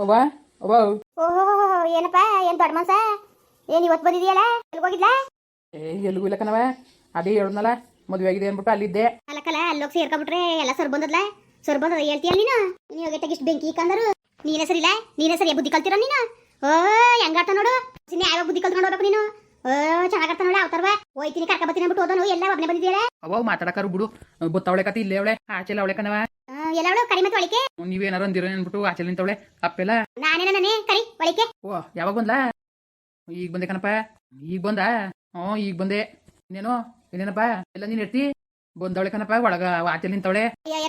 ಅವ್ವ ಅವ್ವ ಓಹೋ ಏನಪ್ಪ ಏನ್ ದೊಡ್ಡ ಮನ್ಸ? ಏನ್ ಇವತ್ತು ಬಂದಿದೆಯಲ್ಲ? ಎಲ್ಲಿಗೆ ಹೋಗಿದ್ಲ? ಏ ಎಲ್ಲಿಗೂ ಇಲ್ಲ ಕಣವ ಅದೇ ಹೇಳದ್ನಲ್ಲ ಮದುವೆ ಆಗಿದೆ ಅಂದ್ಬಿಟ್ಟು ಅಲ್ಲಿದ್ದೆ. ಅಲ್ಲಕ್ಕಲ್ಲ ಅಲ್ಲೋಗಿ ಸೇರ್ಕೊಂಡ್ಬಿಟ್ರೆ ಎಲ್ಲ ಸರ್ ಬಂದದ್ಲ? ಸರ್ ಬಂದದ ಹೇಳ್ತೀಯ ನೀನು? ನೀ ಹೋಗಿ ಇಷ್ಟು ಬೆಂಕಿ ಕಂದರು. ನೀನೇ ಸರಿಲ್ಲ ನೀನೇ ಸರಿ ಬುದ್ಧಿ ಕಲ್ತಿರ ನೀನು? ಓ ಹೆಂಗಾಡ್ತ ನೋಡು? ಸಿನ್ನೆ ಯಾವ ಬುದ್ಧಿ ಕಲ್ತ್ಕೊಂಡು ಹೋಗ್ಬೇಕು ನೀನು? ಓ ಚೆನ್ನಾಗಾಡ್ತ ನೋಡಿ ಅವತರ್ವ ಹೋಯ್ತೀನಿ ಕರ್ಕ ಬರ್ತೀನಿ ಅಂದ್ಬಿಟ್ಟು ಹೋದನು ಎಲ್ಲ ಒಬ್ಬನೇ ಬಂದಿದ್ದೀಯಲ್ಲ ಅವ ಮಾತಾಡಕರು ಬಿಡು. ಗೊತ್ತವಳೆ ಕತೆ ಇಲ್ಲೇ ಅವಳೆ. ಆಚೆಲ್ಲ ಅವಳೆ ಕಣವ ಆ, ಎಲ್ಲ ಅವಳು ಕರಿ ಮತ್ತೆ ಒಳಿಕೆ? ನೀವೇನಾರು ಅಂದಿರೋ ಅನ್ಬಿಟ್ಟು ಆಚೆ ನಿಂತವಳೆ ಅಪ್ಪೆಲ್ಲ ನಾನೇನ ನಾನೇ ಕರಿ ಒಳಿಕೆ. ಓ ಯಾವಾಗ ಬಂದ್ಲಾ? ಈಗ ಬಂದೆ ಕಣಪ್ಪ. ಈಗ ಬಂದ? ಹ್ಞೂ ಈಗ ಬಂದೆ. ಇನ್ನೇನು? ಇನ್ನೇನಪ್ಪ? ಎಲ್ಲ ನೀನ್ ಇರ್ತಿ ಬಂದವಳೆ ಕಣಪ್ಪ ಒಳಗ ಆಚೆ ನಿಂತವಳೆ.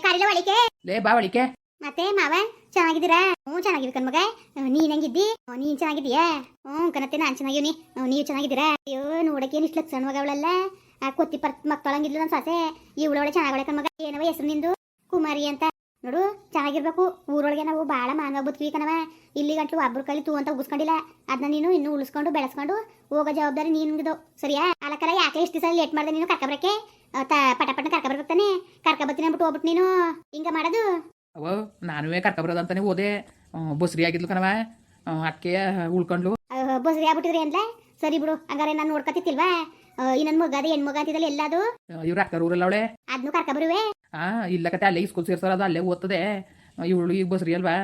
ಕರಿಲ ಒಳಿಕೆ. ಲೇ ಬಾ ಒಳಿಕೆ. ಮತ್ತೆ ಮಾವ ಚೆನ್ನಾಗಿದ್ದೀರಾ? ಹ್ಞೂ ಚೆನ್ನಾಗಿದ್ದೀವಿ ಕಣ್ಮಗ ನೀನ್ ಹೆಂಗಿದ್ದಿ? ನೀನ್ ಚೆನ್ನಾಗಿದ್ದೀಯಾ? ಹ್ಞೂ ಕಣತ್ತೆ ನಾನ್ ಚೆನ್ನಾಗಿವ್ನಿ ನೀವು ಚೆನ್ನಾಗಿದ್ದೀರಾ? ಅಯ್ಯೋ ನೋಡಕ್ಕೆ ಏನ್ ಇಷ್ಟು ಸಣ್ಣ ಮಗ ಅವಳಲ್ಲ ಆ ಕೊತ್ತಿ ಪರ್ ಮಕ್ಕಳಂಗಿದ್ಲು ನನ್ನ ಸಾಸೆ. ಇವಳೊಳೆ ಚೆನ್ನಾಗಳೆ ಕಣ್ಮಗ ಏನವ ಹೆಸರು ನಿಂದು? ಕುಮಾರಿ ಅಂತ. ನೋಡು ಚೆನ್ನಾಗಿರ್ಬೇಕು. ಊರೊಳಗೆ ನಾವು ಭಾಳ ಮಾನವ ಬದುಕಿವಿ ಕಣವ ಇಲ್ಲಿ ಗಂಟ್ಲು ಒಬ್ರು ಕೈಲಿ ತೂ ಅಂತ ಉಗಿಸ್ಕೊಂಡಿಲ್ಲ. ಅದನ್ನ ನೀನು ಇನ್ನು ಉಳಿಸ್ಕೊಂಡು ಬೆಳೆಸ್ಕೊಂಡು ಹೋಗೋ ಜವಾಬ್ದಾರಿ ನಿನ್ಗಿದು ಸರಿಯಾ? ಅಲಕರ ಯಾಕೆ ಇಷ್ಟು ದಿವಸ ಲೇಟ್ ಮಾಡಿದೆ ನೀನು ಕರ್ಕೊಬರಕ್ಕೆ ಪಟ ಪಟ ಕರ್ಕೊಬರ್ಬೇಕು ಕರ್ಕ ಬತ್ತಿನ ಅಂದ್ಬಿಟ್ಟು ಹೋಗ್ಬಿಟ್ಟು ನೀನು. ಹಿಂಗ ಮಾಡೋದು? ಅವ ನಾನುವೇ ಕರ್ಕೊಬರೋದು ಅಂತಾನೆ ಹೋದೆ. ಬಸ್ರಿ ಆಗಿದ್ಲು ಕಣವ ಅದಕ್ಕೆ ಉಳ್ಕೊಂಡ್ಲು. ಬಸ್ರಿ ಆಗ್ಬಿಟ್ಟಿದ್ರಿ ಅಂದ್ಲ? ಸರಿ ಬಿಡು ಹಂಗಾರೆ ನಾನು ನೋಡ್ಕೊತಿತ್ತಿಲ್ವಾ ಇನ್ನೊಂದು ಮಗ ಅದೇ ಹೆಣ್ಮಗ ಅಂತಿದ್ದಲ್ಲ ಎಲ್ಲಾದು? ಇವ್ರ ಅಕ್ಕರ ಊರಲ್ಲ ಅವಳೆ? ಅದನ್ನು ಕರ್ಕ ಆ ಇಲ್ಲ ಕತೆ ಅಲ್ಲೇ ಸ್ಕೂಲ್ ಸೇರ್ಸೋರು ಅದು ಅಲ್ಲೇ ಓದ್ತದೆ. ಇವಳು ಈಗ ಬಸ್ರಿ ಅಲ್ವಾ?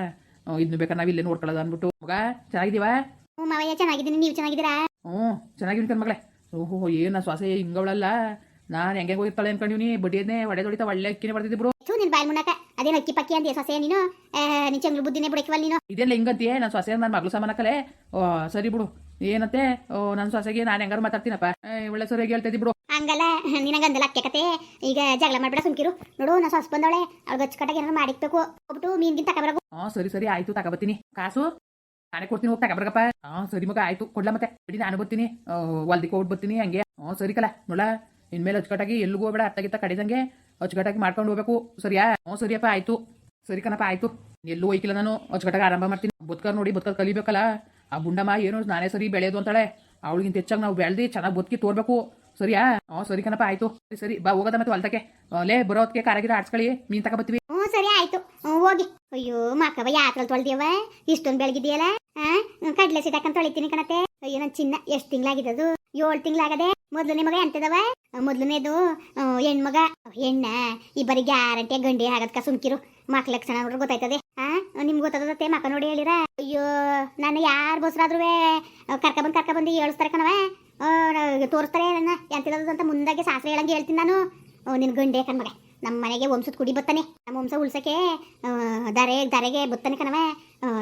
ಇದನ್ನು ಬೇಕಾ ನಾವು ಇಲ್ಲೇ ನೋಡ್ಕೊಳ್ಳೋದು ಅಂದ್ಬಿಟ್ಟು. ಮಗ ಚೆನ್ನಾಗಿದ್ದೀವಾ? ಹ್ಞೂ ಮಾವಯ್ಯ ಚೆನ್ನಾಗಿದ್ದೀನಿ. ನೀವು ಚೆನ್ನಾಗಿದ್ದೀರಾ? ಹ್ಞೂ ಚೆನ್ನಾಗಿವ್ನಿ ಕಣ್ಮಗಳೇ ಓಹೋ ಏನು ಸ್ವಾಸೆ ಹಿಂಗವಳಲ್ಲ. ನಾನು ಹೆಂಗೆ ಹೋಗಿರ್ತಾಳೆ ಅನ್ಕೊಂಡಿವ್ನಿ ಬಡ್ಡಿಯನ್ನೇ ಹೊಡೆ ಹೊಡಿತಾ ಒಳ್ಳೆ ಅಕ್ಕಿನೇ ಬರ್ತಿದ್ದಿ ಬಿಡು. ಥೂ ನಿನ್ ಬಾಯ್ ಮುನಕ ಅದೇನು ಅಕ್ಕಿ ಪಕ್ಕಿ ಅಂತೀಯ ಸೊಸೆ ನೀನು? ನಿನ್ ಚಂಗ್ಳು ಬುದ್ಧಿನೇ ಬಿಡಕ್ವಲ್ ನೀನು? ಇದೆಲ್ಲ ಹಿಂಗಂತೀಯ ನಾನು ಸೊಸೆ ನನ್ನ ಮಗಳು ಓ ಸರಿ ಬಿಡು. ಏನಂತೆ ಓ ನನ್ನ ಸೊಸೆಗೆ ನಾನು ಹೆಂಗಾರು ಮಾತಾಡ್ತೀನಪ್ಪ. ಒಳ್ಳೆ ಸರಿಯಾಗಿ ಹೇಳ್ತಿದ್ದಿ ಬಿಡು. ಹಂಗಲ್ಲ ನಿನಗಂದಲ್ಲ ಅಕ್ಕೆ ಕತೆ. ಈಗ ಜಗಳ ಮಾಡ್ಬೇಡ ಸುಮ್ಕಿರು. ನೋಡು ನಾ ಸೊಸ್ ಬಂದವಳೆ. ಅವ್ಳು ಗಚ್ಚಕಟ್ಟಾಗಿ ಏನಾರು ಮಾಡಿಕ್ಬೇಕು ಹೋಗ್ಬಿಟ್ಟು ಮೀನ್ಗಿನ್ ತಕಬರಗು ಹಾಂ ಸರಿ ಸರಿ ಆಯ್ತು ತಗೊಬತ್ತೀನಿ ಕಾಸು? ನಾನೇ ಕೊಡ್ತೀನಿ ಹೋಗಿ ತಗೊಬರಗಪ್ಪ ಹಾಂ ಸರಿ ಮಗ ಆಯ್ತು. ಕೊಡ್ಲ ಮತ್ತೆ? ಬಿಡಿ ನಾನು ಬರ್ತೀನಿ. ಹೊಲ್ದಿಕ್ಕೆ ಹೋಗ್ ಬರ್ತೀನಿ ಹಂಗೆ. ಹ್ಞೂ ಸರಿ ಕಲ ನೋಡ ಇನ್ಮೇಲೆ ಅಚ್ಚುಕಟ್ಟಾಗಿ ಎಲ್ಲಿಗೂ ಹೋಗ್ಬೇಡ ಅತ್ತಗಿತ್ತ ಕಡಿದಂಗೆ ಅಚ್ಚುಕಟ್ಟಾಗಿ ಮಾಡ್ಕೊಂಡು ಹೋಗ್ಬೇಕು. ಸರಿಯಾ? ಹ್ಞೂ ಸರಿಯಪ್ಪ ಆಯ್ತು. ಸರಿ ಕಣಪ್ಪ ಆಯ್ತು. ಎಲ್ಲೂ ಹೋಯ್ಕಿಲ್ಲ ನಾನು. ಅಚ್ಚುಕಟ್ಟಾಗಿ ಆರಂಭ ಮಾಡ್ತೀನಿ. ಬುತ್ಕರ್ ನೋಡಿ ಬದುಕರ್ ಕಲಿಬೇಕಲ್ಲ. ಆ ಗುಂಡಮ್ಮ ಏನೋ ನಾನೇ ಸರಿ ಬೆಳೆಯೋದು ಅಂತಾಳೆ. ಅವಳಿಗಿಂತ ಹೆಚ್ಚಾಗಿ ನಾವು ಬೆಳೆದು ಚೆನ್ನಾಗಿ ಬದುಕಿ ತೋರ್ಬೇಕು. ಸರಿಯಾ? ಹ್ಞೂ ಸರಿ ಕಣಪ್ಪ, ಆಯ್ತು. ಸರಿ ಸರಿ, ಬಾ, ಹೋಗೋದ ಮತ್ತೆ ಹೊಲ್ತಕ್ಕೆ. ಲೇ ಬರೋದಕ್ಕೆ ಕಾರಾಗಿರ ಆಡ್ಸ್ಕೊಳ್ಳಿ. ಮೀನ್ ತಗೊಬತ್ತೀವಿ ಹ್ಞೂ ಸರಿ, ಆಯ್ತು. ಹೋಗಿ. ಅಯ್ಯೋ ಮಕ್ಕವ ಯಾತ್ರಲ್ಲಿ ತೊಳ್ದಿಯವ ಇಷ್ಟೊಂದು ಬೆಳಗಿದೆಯಲ್ಲ? ಕಡ್ಲೆ ಸಿಟಕ್ಕಂತ ತೊಳಿತೀನಿ ಕಣತೆ. ಅಯ್ಯೋ ನನ್ನ ಚಿನ್ನ, ಎಷ್ಟು ತಿಂಗಳಾಗಿದ್ದದು? ಏಳು ತಿಂಗಳಾಗದೆ. ಮೊದಲು ನಿಮಗ ಎಂತದವ? ಮೊದಲನೇದು ಹೆಣ್ಮಗ. ಹೆಣ್ಣ ಈ ಬರೀ ಗ್ಯಾರಂಟಿ, ಗಂಡಿ ಆಗದ್ಕ ಸುಮ್ಕಿರು. ಮಕ್ಳ ಲಕ್ಷಣ ನೋಡ್ರೆ ಗೊತ್ತಾಯ್ತದೆ. ನಿಮ್ಗೆ ಗೊತ್ತದತ್ತೆ ಮಕ್ಕ ನೋಡಿ ಹೇಳಿರ? ಅಯ್ಯೋ, ನಾನು ಯಾರು ಬಸ್ರಾದ್ರೂ ಕರ್ಕ ಬಂದು ಕರ್ಕ ಬಂದು ಹೇಳಿಸ್ತಾರೆ ಕಣವ ತೋರಿಸ್ತಾರೆ ನನ್ನ. ಎಂತಿರೋದು ಅಂತ ಮುಂದಾಗೆ ಸಾಸ್ರೆ ಹೇಳಂಗೆ ಹೇಳ್ತೀನಿ ನಾನು. ನಿನ್ನ ಗಂಡೆ ಕಣ್ಮಗ ನಮ್ಮ ಮನೆಗೆ ವಂಶದ ಕುಡಿ ಬತ್ತಾನೆ. ನಮ್ಮ ವಂಶ ಉಳ್ಸಕ್ಕೆ ದರೆ, ದರೆಗೆ ಬತ್ತಾನೆ ಕಣವ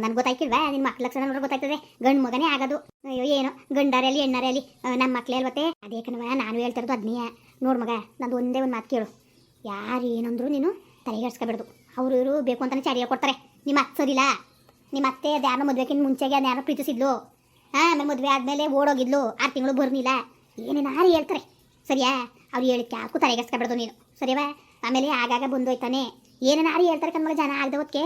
ನನ್ಗೆ ಗೊತ್ತಾಯ್ತಿಲ್ವಾ? ನಿನ್ನ ಮಕ್ಳ ಲಕ್ಷಣ ನೋಡ್ರೆ ಗೊತ್ತಾಯ್ತದೆ. ಗಂಡು ಮಗನೇ ಆಗೋದು. ಅಯ್ಯೋ, ಏನೋ ಗಂಡಾರೆ ಅಲ್ಲಿ ಹೆಣ್ಣಾರೆ ಅಲ್ಲಿ ನಮ್ಮ ಮಕ್ಳೇ ಅಲ್ವತ್ತೆ? ಅದೇ ಕಣವ ನಾನು ಹೇಳ್ತಿರೋದು ಅದನ್ನೇ ನೋಡ್ ಮಗ, ನಂದು ಒಂದೇ ಒಂದು ಮಾತು ಕೇಳು. ಯಾರು ಏನಂದ್ರು ನೀನು ತಲೆಗೆಡ್ಸ್ಕೊಬಿಡ್ದು ಅವರು ಇವರು ಬೇಕು ಅಂತಾನೆ ಚಾಡಿಯ ಕೊಡ್ತಾರೆ. ನಿಮ್ಮ ಅತ್ತೆ ಸರಿಲ್ಲ ನಿಮ್ಮ ಅತ್ತೆ ಯಾರೋ ಮದುವೆಗಿಂತ ಮುಂಚೆಗೆ ಯಾರೋ ಪ್ರೀತಿಸಿದ್ಲು? ಹಾಂ, ಆಮೇಲೆ ಮದುವೆ ಆದಮೇಲೆ ಓಡೋಗಿದ್ಲು. ಆರು ತಿಂಗಳು ಬರ್ನಿಲ್ಲ. ಏನೇನಾರು ಹೇಳ್ತಾರೆ? ಸರಿಯಾ? ಅವ್ರು ಹೇಳಿಕ್ಕೆ ಯಾಕೂ ತಲೆಗೆಡ್ಸ್ಕೊಬೇಡ್ದು ನೀನು. ಸರಿಯವಾ ಆಮೇಲೆ ಆಗಾಗ ಬಂದು ಹೋಯ್ತಾನೆ ಏನೇನಾರು ಹೇಳ್ತಾರೆ ಕಣ್ಮಗ ಜನ ಆಗದ ಹೊತ್ತಿಗೆ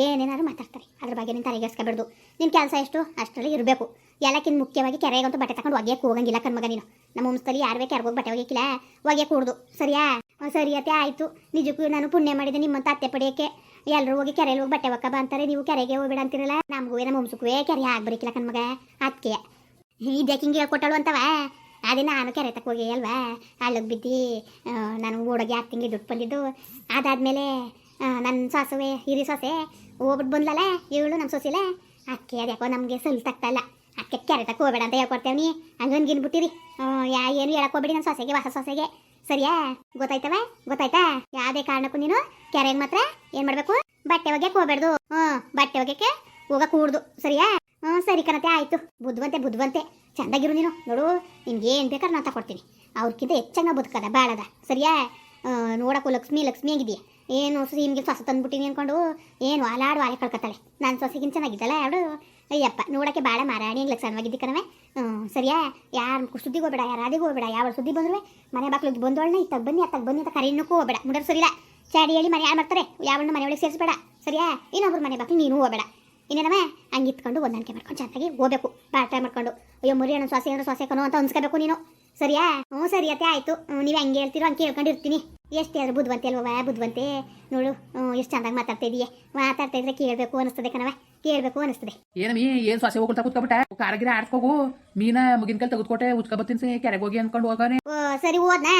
ಏನೇನಾದ್ರು ಮಾತಾಡ್ತಾರೆ. ಅದ್ರ ಬಗ್ಗೆ ನೀನು ತಲೆಗೆಸ್ಕೊಬಿಡ್ದು ನಿನ್ನ ಕೆಲಸ ಎಷ್ಟು? ಅಷ್ಟರಲ್ಲಿ ಇರಬೇಕು. ಎಲ್ಲಕ್ಕಿಂತ ಮುಖ್ಯವಾಗಿ ಕೆರೆಗಂತೂ ಬಟ್ಟೆ ತಗೊಂಡು ಒಗೆಯಕ್ಕೆ ಹೋಗಂಗಿಲ್ಲ ಕಣ್ಮಗ ನೀನು. ನಮ್ಮ ವಂಶದಲ್ಲಿ ಯಾರು ಬೇಕು ಯಾರಿಗೋಗಿ ಬಟ್ಟೆ ಒಗೆಯಕ್ಕಿಲ್ಲ ಒಗೆಯಕ್ಕೆ ಕೂಡ್ದು. ಸರಿಯಾ? ಸರಿ ಅತ್ತೆ, ಆಯಿತು. ನಿಜಕ್ಕೂ ನಾನು ಪುಣ್ಯ ಮಾಡಿದೆ ನಿಮ್ಮಂತ ಅತ್ತೆ ಪಡೆಯೋಕ್ಕೆ. ಎಲ್ಲರೂ ಹೋಗಿ ಕೆರೆಯಲ್ಲಿ ಹೋಗಿ ಬಟ್ಟೆ ಒಕ್ಕ ಬಂತಾರೆ ನೀವು ಕೆರೆಗೆ ಹೋಗ್ಬೇಡ ಅಂತಿರಲ್ಲ? ನಮಗೂ ನಮ್ಮ ಮುಂಸುಕುವೆ ಕೆರೆ ಆಗ್ಬರಿಕಿಲ್ಲ ಕಣ್ಮಗ ಅದಕ್ಕೆ ಇದಕ್ಕೆ ಹಿಂಗೆ ಹೇಳ್ಕೊಟ್ಟಳು ಅಂತವ? ಅದೇ ನಾನು ಕೆರೆ ತಕ್ಕ ಹೋಗಿ ಅಲ್ವಾ? ಅಲ್ಲಿಗೆ ಬಿದ್ದು ನಾನು ಓಡೋಗಿ ಹತ್ತು ತಿಂಗಳು ದುಡ್ಡು ಬಂದಿದ್ದು. ಅದಾದಮೇಲೆ ನನ್ನ ಸೊಸೆ ಹಿರಿ ಸೊಸೆ ಹೋಗ್ಬಿಟ್ಟು ಬಂದ್ಲಲ್ಲ? ಇವಳು ನಮ್ಮ ಸೊಸಿಲ್ಲ ಅದಕ್ಕೆ ಅದ್ಯಾಕೋ ನಮಗೆ ಸುಲ್ ತಗ್ತಲ್ಲ ಅದಕ್ಕೆ ಕೆರೆ ತಕ್ಕ ಹೋಗ್ಬೇಡ ಅಂತ ಹೇಳ್ಕೊಡ್ತೇವೆ ನೀ. ಬಿಟ್ಟಿರಿ ಯಾ, ಏನು ಹೇಳಕ್ಕೆ ಹೋಗ್ಬೇಡಿ ನನ್ನ ಸೊಸೆಗೆ, ಹೊಸ ಸೊಸೆಗೆ. ಸರಿಯಾ? ಗೊತ್ತಾಯ್ತವ? ಗೊತ್ತಾಯ್ತಾ? ಯಾವ್ದೇ ಕಾರಣಕ್ಕೂ ನೀನು ಕೆರೆಗೆ ಮಾತ್ರ ಏನ್ ಮಾಡ್ಬೇಕು? ಬಟ್ಟೆ ಒಗ್ಯಕ್ ಹೋಗ್ಬೇಡ್ದು. ಹ್ಮ್ ಬಟ್ಟೆ ಒಗ್ಯಕ್ಕೆ ಹೋಗ ಕೂಡ್ದು. ಸರಿಯಾ? ಹ್ಮ್ ಸರಿ ಕಣತೆ, ಆಯ್ತು. ಬುದ್ಧವಂತೆ ಬುದ್ಧವಂತೆ. ಚಂದಾಗಿರು ನೀನು. ನೋಡು ನಿನ್ಗೆ ಏನು ಬೇಕಾದ್ರೆ ನಾನು ತಕೊಡ್ತೀನಿ. ಅವ್ರಕ್ಕಿಂತ ಹೆಚ್ಚಾಗಿ ಬದುಕದ, ಬಾಳದ. ಸರಿಯಾ? ನೋಡಕ್ಕೂ ಲಕ್ಷ್ಮಿ ಲಕ್ಷ್ಮಿ ಆಗಿದೆಯಾ? ಏನು ಸೀಮ್ಗೆ ಸೊಸೆ ತಂದ್ಬಿಟ್ಟಿನಿ ಅಂದ್ಕೊಂಡು ಏನು ಅಲಾಡು ಆಲೆ ಕಳ್ಕೊತಾಳೆ. ನನ್ನ ಸೊಸೆಗಿಂತ ಚೆನ್ನಾಗಿದ್ದಲ್ಲ ಯಾರು ಅಯ್ಯಪ್ಪ, ನೋಡೋಕ್ಕೆ ಭಾಳ ಮಾರಾಣಿ ಲಕ್ಷಣವಾಗಿದ್ದಿ ಕಣವೆ ಹ್ಞೂ ಸರಿಯಾ? ಯಾರು ಸುದ್ದಿಗೆ ಹೋಗ್ಬೇಡ ಅದಿಗೆ ಹೋಗ್ಬೇಡ ಯಾವ ಸುದ್ದಿ ಬಂದ್ರು ಮನೆ ಬಾಕ್ಲಿಗೆ ಬಂದವಳನ್ನ ಇತ್ತಾಗ ಬನ್ನಿ ಅತ್ತಾಗ ಬನ್ನಿ ಅಂತ ಕರೆಯನ್ನಕ್ಕೂ ಹೋಗ್ಬೇಡ. ಮುಡರ್ ಸರಿಲ್ಲ. ಚಾಡಿ ಹೇಳಿ ಮನೆ ಯಾರು ಮಾಡ್ತಾರೆ? ಯಾವನ್ನ ಮನೆ ಒಳಗೆ ಸೇರಿಸ್ಬೇಡ. ಸರಿಯಾ? ಇನ್ನೊಬ್ರು ಮನೆ ಬಾಕ್ಲಿ ನೀನು ಹೋಗ್ಬೇಡ. ಇನ್ನೇನಮ್ಮ ಹಂಗೆ ಇತ್ಕೊಂಡು ಹೊಂದಾಣಿಕೆ ಮಾಡ್ಕೊಂಡು ಚೆನ್ನಾಗಿ ಹೋಗ್ಬೇಕು. ಬಾಟ ಮಾಡ್ಕೊಂಡು. ಅಯ್ಯೋ ಮುರಿ ಅಣ್ಣ ಸೊಸೆ ಅಂದ್ರೆ ಸೊಸೆ ಕಣೋ ಅಂತ ಅನ್ಸ್ಕೋಬೇಕು ನೀನು. ಸರಿಯಾ? ಹ್ಞೂ ಸರಿ ಅತ್ತೆ ಆಯಿತು. ನೀವು ಹೆಂಗೆ ಹೇಳ್ತೀರೋ ಹಂಗೆ ಕೇಳ್ಕೊಂಡಿರ್ತೀನಿ. ಎಷ್ಟು ಹೇಳಿದ್ರು ಬುದ್ಧಿವಂತೆ ಅಲ್ವಾ ಬುದ್ಧಿವಂತೆ? ನೋಡು ಎಷ್ಟು ಚಂದಾಗಿ ಮಾತಾಡ್ತಾ ಇದೀಯ. ಮಾತಾಡ್ತಾ ಇದ್ರೆ ಕೇಳಬೇಕು ಅನಿಸ್ತದೆ ಕಣವ ಕೇಳ್ಬೇಕು ಅನಿಸ್ತದೆ. ಏನಮ್ಮಿ ಏನ್ ಸೊಸೆ ಹೋಗ್ತಾ ಕೂತ್ಕೊಬಿಟ್ಟ? ಕಾರಗಿರ ಆಡ್ಸ್ಕೋಗು. ಮೀನ ಮುಗಿನ ಕಲ್ ತೆಗೆದುಕೊಟ್ಟೆ ಉಚ್ಕ ಬತ್ತೀನಿ ಕೆರೆಗೆ ಹೋಗಿ ಅನ್ಕೊಂಡು ಹೋಗಾನೆ ಓ ಸರಿ ಓದ್ನಾ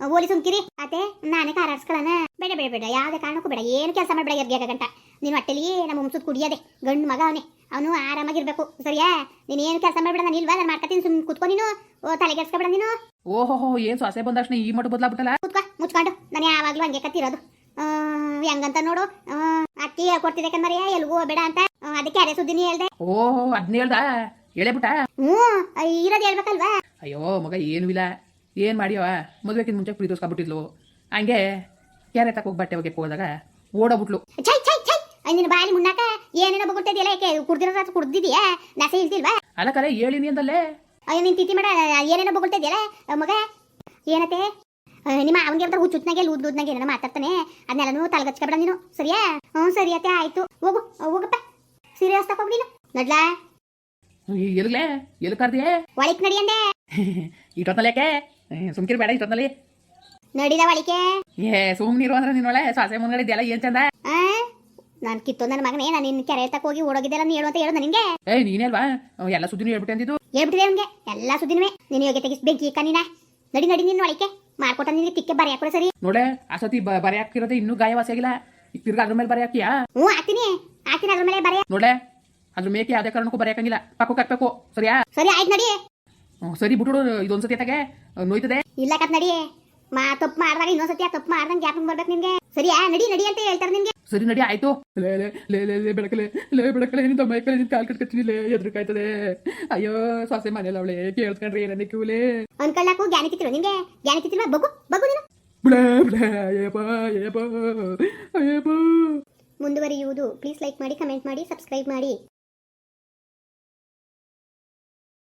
ಓಲಿ ಸುಮ್ಕಿರಿ ಅತ್ತೆ ನಾನೇ ಕಾರ್ ಆಡ್ಸ್ಕೊಳ್ಳೋಣ. ಬೇಡ ಬೇಡ ಬೇಡ. ಯಾವುದೇ ಕಾರಣಕ್ಕೂ ಬೇಡ. ಏನು ಕೆಲಸ ಮಾಡಬೇಡ ಎರ್ಗ್ಯಾಗ ಗಂಟ. ನಿನ್ನ ಹೊಟ್ಟೆಲಿ ನಮ್ಮ ಮುಮ್ಸುದ್ ಕುಡಿಯೋದೆ. ಗಂಡು ಮಗ ಅವನೇ. ಅವನು ಆರಾಮಾಗಿರ್ಬೇಕು. ಸರಿಯಾ? ನೀನು ಏನು ಕೆಲಸ ಮಾಡಬೇಡ ನಾನು ಇಲ್ವಾ? ನಾನು ಮಾಡ್ಕತ್ತೀನಿ. ಸುಮ್ಮನೆ ಕುತ್ಕೊ ನೀನು. ಓ ತಲೆ ಕೆಡ್ಸ್ಕೊಬೇಡ ನೀನು. ಓಹೋ ಏನ್ ಸೊಸೆ ಬಂದಕ್ಷಣ ಈ ಮಟ್ಟು ಬದಲಾಗ್ಬಿಟ್ಟಲ್ಲ? ಕುತ್ಕ ಮುಚ್ಕೊಂಡು. ನಾನು ಯಾವಾಗಲೂ ಹಂಗೆ ಕತ್ತಿರೋದು. ಹೆಂಗಂತ ನೋಡು. ಅಕ್ಕಿ ಕೊಡ್ತಿದ್ದೆ ಕಣ್ಮರಿಯ ಎಲ್ಗೂ ಬೇಡ ಅಂತ. ಅದಕ್ಕೆ ಸುದ್ದಿ ಸುದ್ದಿನಿ ಹೇಳ್ದೆ. ಓಹೋ ಅದ್ನ ಹೇಳ್ದ? ಹೇಳೇಬಿಟ್ಟ ಹ್ಞೂ ಇರೋದು ಹೇಳ್ಬೇಕಲ್ವಾ? ಅಯ್ಯೋ ಮಗ ಏನು ಇಲ್ಲ. ಏನ್ ಮಾಡ್ಯವ? ಮದುವೆಗಿಂತ ಮುಂಚೆ ಪ್ರೀತಿಸ್ಕೊಬಿಟ್ಟಿದ್ಲು ಹಂಗೆ ಕ್ಯಾರೆ ತಕ್ಕ ಹೋಗಿ ಬಟ್ಟೆ ಹೋಗಕ್ಕೆ ಹೋದಾಗ ಓಡೋಬಿಟ್ಲು ನಿನ್ನ ಬಾಯಲ್ಲಿ ಮುನ್ನಾಕ ಏನೇನೋ ಬಗುಳ್ತಿದ್ಯಲ್ಲ ಯಾಕೆ ಕುಡ್ದಿರೋ ಕುಡ್ದಿದ್ಯಾ? ನಸೆ ಇಲ್ದಿಲ್ವಾ? ಅಲ್ಲ ಕರೆ ಹೇಳಿನಿ ಅಂದಲ್ಲೇ. ಅಯ್ಯೋ ನೀನು ತಿತಿ ಮಾಡ ಏನೇನೋ ಬಗುಳ್ತಿದ್ಯಲ್ಲ? ಮಗ ಏನತ್ತೆ? ನಿಮ್ಮ ಅವನಿಗೆ ಅಂತ ಹುಚ್ಚುತ್ನಾಗೆ ಲೂದ್ ಲೂದ್ನಾಗೆ ಏನೇನೋ ಮಾತಾಡ್ತಾನೆ. ಅದನ್ನೆಲ್ಲನೂ ತಲೆಗಚ್ಕೊಬೇಡ ನೀನು. ಸರಿಯಾ? ಹ್ಞೂ ಸರಿ ಅತ್ತೆ ಆಯ್ತು. ಹೋಗು ಹೋಗಪ್ಪ. ಸೀರಿಯಸ್ ಹೋಗಿ ನೀನು. ನಡ್ಲಾ? ಎಲ್ಗ್ಲೇ? ಎಲ್ಲಿ ಕರ್ದಿಯೇ? ಒಳಿಕ್ ನಡಿ ಅಂದೆ. ಇಟ್ಟೊತ್ತಲ್ಲಿ ಯಾಕೆ? ಸುಮ್ಕಿರಿ ಬೇಡ ಇಷ್ಟೊಂದಲ್ಲಿ ನಡಿದ ಒಳಿಕೆ ಏ ಸುಮ್ನಿರು ಅಂದ್ರೆ ನಿನ್ನೊಳೆ ಸಾಸೆ ಮುಂದ್ಗಡೆ ಇದೆಯಲ್ಲ ಏನ್ ಚಂದ? ನಾನು ಕಿತ್ತು ನನ್ನ ಮಗನೇ ನಾನು ನಿನ್ನ ಕೆರೆ ತಕ್ಕ ಹೋಗಿ ಓಡೋಗಿದ್ದೆಲ್ಲ ನೀನು ಹೇಳು ಅಂತ ಹೇಳು ನಿನ್ಗೆ? ಏ ನೀನೇಲ್ವಾ ಎಲ್ಲ ಸುದ್ದಿನೂ ಹೇಳ್ಬಿಟ್ಟೆ ಅಂದಿದ್ದು? ಹೇಳ್ಬಿಟ್ಟಿದೆ ನನಗೆ ಎಲ್ಲ ಸುದ್ದಿನೂ ನೀನು ಯೋಗ್ಯ ತೆಗಿಸ್ ಬೆಂಕಿ ಇಕ್ಕ ನೀನ. ನಡಿ ನಡಿ ನಿನ್ನ ಒಳಿಕೆ ಮಾಡ್ಕೊಟ್ಟ ನಿನಗೆ ತಿಕ್ಕೆ ಬರೆಯ ಹಾಕೊಡ ಸರಿ. ನೋಡೆ ಆ ಸತಿ ಬರೆ ಗಾಯ ಇನ್ನೂ ಗಾಯವಾಸಿಯಾಗಿಲ್ಲ. ಈಗ ತಿರ್ಗಾ ಅದ್ರ ಮೇಲೆ ಬರೆ ಹಾಕಿಯಾ ಹ್ಞೂ ಹಾಕ್ತೀನಿ. ಹಾಕ್ತೀನಿ ಅದ್ರ ಮೇಲೆ ಬರೆಯ ನೋಡೆ ಅದ್ರ ಮೇಕೆ ಯಾವುದೇ ಕಾರಣಕ್ಕೂ ಬರೆ ಹಾಕಂಗಿಲ್ಲ. ಪಕ್ಕಕ್ಕೆ ಹಾಕ್ಬೇಕು ಸರಿಯಾ? ಸರಿ ಆಯ್ತು ನಡಿ. ಸರಿ ಬಿಟ್ಬಿಡು ಇದೊಂದ್ಸತಿ ಅತ್ತಾಗೆ ನೋಯ್ತದೆ. ಇಲ್ಲ ಕತ್ ನಡಿ. ಮಾ ತಪ್ಪು ಮಾಡಿದಾಗ ಇನ್ನೊಂದ್ಸತಿ ಆ ತಪ್ಪು ಮಾಡ್ದಂಗೆ ಗ್ಯಾಪ್ ಬರ್ಬೇಕು ನಿನ್ಗೆ ಸರಿಯಾ? ನಡಿ ನಡಿ ಅಂತ ಹೇಳ್ತಾರೆ ನಿನ್ಗೆ ಸರಿ ನಡಿ ಆಯ್ತು. ಲೇ ಲೇ ಲೇ ಲೇ ಲೇ ಬೆಳಕಲೆ ಲೇ ಬೆಳಕಲೆ ನಿನ್ನ ಮೈಕಲೆ ನಿಂತ ಕಾಲ್ ಕಟ್ಕತ್ತೀನಿ ಲೇ ಎದ್ರಕಾಯ್ತದೆ. ಅಯ್ಯೋ ಸೊಸೆ ಮನೇಲಿ ಅವಳೆ ಕೇಳ್ಕೊಂಡ್ರಿ ಏನೇ ಕ್ಯೂಲೆ ಅನ್ಕೊಳ್ಳಾಕು ಜ್ಞಾನ ಕಿತ್ತಿರು ನಿಂಗೆ ಜ್ಞಾನ ಕಿತ್ತಿಲ್ವಾ ಬಗು ಬಗು ನೀನು. ಬ್ಲೇ ಬ್ಲೇ ಅಯ್ಯಪ್ಪ ಅಯ್ಯಪ್ಪ ಅಯ್ಯಪ್ಪ. ಮುಂದುವರಿಯುವುದು. ಪ್ಲೀಸ್ ಲೈಕ್ ಮಾಡಿ ಕಮೆಂಟ್ ಮಾಡಿ ಸಬ್ಸ್ಕ್ರೈಬ್ ಮಾಡಿ.